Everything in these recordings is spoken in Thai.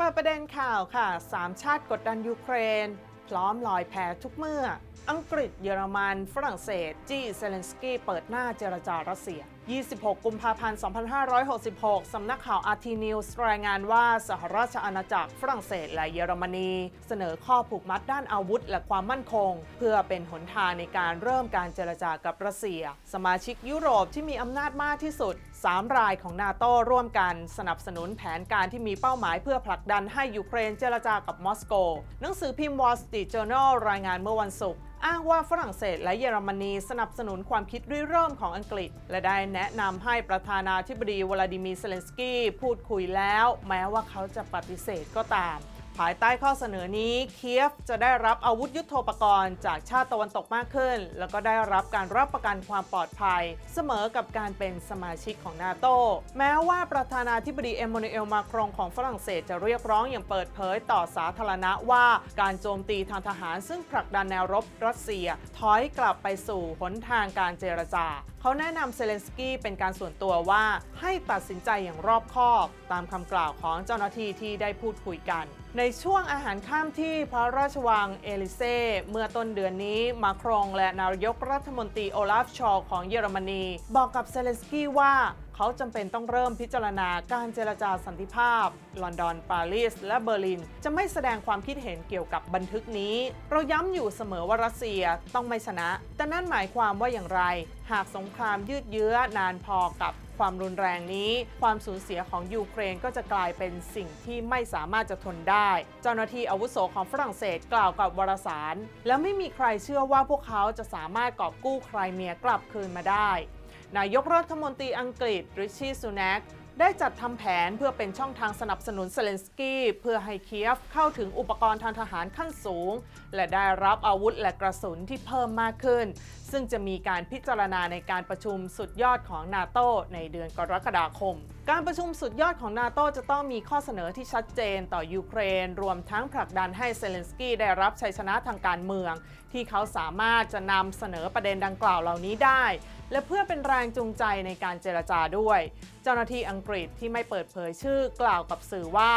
เปิดประเด็นข่าวค่ะสามชาติกดดันยูเครน พร้อมลอยแพทุกเมื่อ อังกฤษเยอรมัน ฝรั่งเศส จี้เซเลนสกี้เปิดหน้าเจรจารัสเซีย 26 กุมภาพันธ์ 2566 สำนักข่าว RT News รายงานว่าสหราชอาณาจักรฝรั่งเศสและเยอรมนี เสนอข้อผูกมัดด้านอาวุธและความมั่นคง เพื่อเป็นหนทางในการเริ่มการเจรจากับรัสเซีย สมาชิกยุโรปที่มีอำนาจมากที่สุด 3 รายของนาโต้ร่วมกันสนับสนุนแผนการที่มีเป้าหมายเพื่อผลักดันให้ยูเครนเจรจากับมอสโก หนังสือพิมพ์ Wall Street Journal รายงานเมื่อวันศุกร์อ้างว่าฝรั่งเศสและเยอรมนีสนับสนุนความคิดริเริ่มของอังกฤษ และได้แนะนำให้ประธานาธิบดีวลาดิมีร์เซเลนสกี้พูดคุยแล้ว แม้ว่าเขาจะปฏิเสธก็ตาม ภายใต้ข้อเสนอนี้เคียฟจะได้รับอาวุธยุโทโธปกรณ์จากชาติตะวันตกมากขึ้น แล้วก็ได้รับการรับประกันความปลอดภัย เสมอกับการเป็นสมาชิกของนาโตแม้ว่าประธานาธิบดีเอมมานูเอลมาครงของฝรั่งเศสจะเรียกร้องอย่างเปิดเผยต่อสาธารณะว่าการโจมตีทางทหารซึ่งผลักดันแนวรบรัสเซีย ถอยกลับไปสู่หนทางการเจรจา เขาแนะนำเซเลนสกี้เป็นการส่วนตัวว่าให้ตัดสินใจอย่างรอบคอบ ตามคำกล่าวของเจ้าหน้าที่ที่ได้พูดคุยกัน ในช่วงอาหารข้ามที่พระราชวังเอลิเซ่เมื่อต้นเดือนนี้มาครองและนายกรัฐมนตรีโอลาฟชอของเยอรมนี บอกกับเซเลนสกี้ว่า เขาจำเป็นต้องเริ่มพิจารณาการเจรจาสันติภาพ ลอนดอน ปารีส และเบอร์ลิน จะไม่แสดงความคิดเห็นเกี่ยวกับบันทึกนี้ เราย้ำอยู่เสมอว่ารัสเซียต้องไม่ชนะ แต่นั่นหมายความว่าอย่างไร หากสงครามยืดเยื้อนานพอกับความรุนแรงนี้ ความสูญเสียของยูเครนก็จะกลายเป็นสิ่งที่ไม่สามารถจะทนได้ เจ้าหน้าที่อาวุโสของฝรั่งเศสกล่าวกับวารสาร และไม่มีใครเชื่อว่าพวกเขาจะสามารถกอบกู้ไครเมียกลับคืนมาได้ นายกรัฐมนตรีอังกฤษริชีสุนักได้จัดทำแผนเพื่อเป็นช่องทางสนับสนุนเซเลนสกี้เพื่อให้เคียฟเข้าถึงอุปกรณ์ทางทหารขั้นสูง และได้รับอาวุธและกระสุนที่เพิ่มมากขึ้นซึ่งจะมีการพิจารณาในการประชุมสุดยอดของนาโตในเดือนกรกฎาคม การประชุมสุดยอดของนาโตจะต้องมีข้อเสนอที่ชัดเจนต่อยูเครน รวมทั้งผลักดันให้เซเลนสกี้ได้รับชัยชนะทางการเมือง ที่เขาสามารถจะนำเสนอประเด็นดังกล่าวเหล่านี้ได้ และเพื่อเป็นแรงจูงใจในการเจรจาด้วย เจ้าหน้าที่อังกฤษที่ไม่เปิดเผยชื่อกล่าวกับสื่อว่า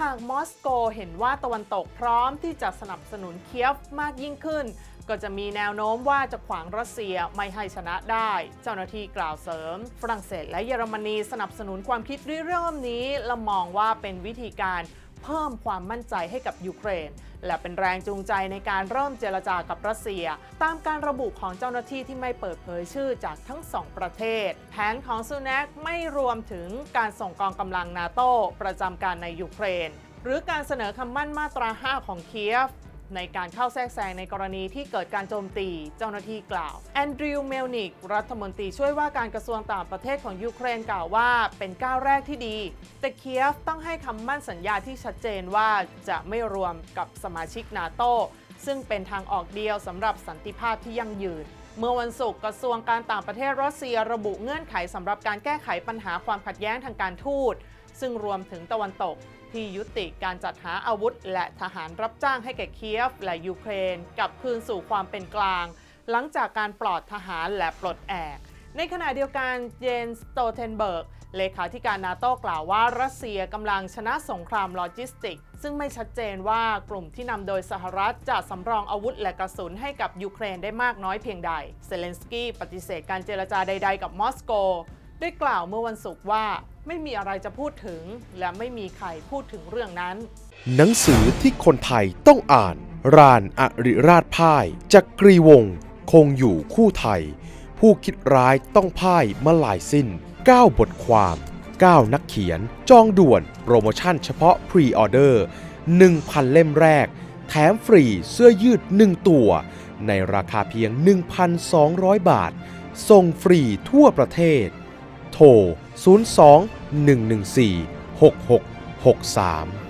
หากมอสโกเห็นว่าตะวันตกพร้อมที่จะสนับสนุนเคียฟมากยิ่งขึ้น ก็จะมีแนวโน้มว่าจะขวางรัสเซียไม่ให้ชนะได้ เจ้าหน้าที่กล่าวเสริม ฝรั่งเศสและเยอรมนีสนับสนุนความคิดริเริ่มนี้ และมองว่าเป็นวิธีการเพิ่มความมั่นใจให้กับยูเครน และเป็นแรงจูงใจในการเริ่มเจรจากับรัสเซีย ตามการระบุของเจ้าหน้าที่ที่ไม่เปิดเผยชื่อจากทั้งสองประเทศ แผนของซูนักไม่รวมถึงการส่งกองกำลังนาโตประจำการในยูเครน หรือการเสนอคำมั่นมาตรา 5 ของเคียฟ ในการเข้าแทรกแซงในกรณีที่เกิดการโจมตี เจ้าหน้าที่กล่าว แอนดริว เมลนิก รัฐมนตรีช่วยว่าการกระทรวงต่างประเทศของยูเครนกล่าวว่าเป็นก้าวแรกที่ดี แต่เคียฟต้องให้คำมั่นสัญญาที่ชัดเจนว่าจะไม่รวมกับสมาชิกนาโตซึ่งเป็นทางออกเดียวสำหรับสันติภาพที่ยั่งยืน เมื่อวันศุกร์กระทรวงการต่างประเทศรัสเซียระบุเงื่อนไขสำหรับการแก้ไขปัญหาความขัดแย้งทางการทูต ซึ่งรวมถึงตะวันตก ที่ยุติการจัดหาอาวุธ และทหารรับจ้างให้แก่เคียฟและยูเครนกลับคืนสู่ความเป็นกลาง หลังจากการปลอดทหารและปลดแอก ในขณะเดียวกันเจนสโตเทนเบิร์กเลขาธิการนาโต้กล่าวว่ารัสเซียกำลังชนะสงครามโลจิสติก ซึ่งไม่ชัดเจนว่ากลุ่มที่นำโดยสหรัฐจะสำรองอาวุธและกระสุนให้กับยูเครนได้มากน้อยเพียงใด เซเลนสกี้ปฏิเสธการเจรจาใด ๆ กับมอสโก ได้กล่าวเมื่อวันศุกร์ว่า ไม่มีอะไรจะพูดถึง และไม่มีใครพูดถึงเรื่องนั้น หนังสือที่คนไทยต้องอ่าน รานอริราชพ่ายจักรีวงศ์คงอยู่คู่ไทย ผู้คิดร้ายต้องพ่ายเมื่อลายสิ้น 9 บทความ 9 นักเขียน จองด่วน โปรโมชั่นเฉพาะพรีออเดอร์ 1,000 เล่มแรก แถมฟรีเสื้อยืด 1 ตัว ในราคาเพียง 1,200 บาท ส่งฟรีทั่วประเทศ โทร 02 114 6663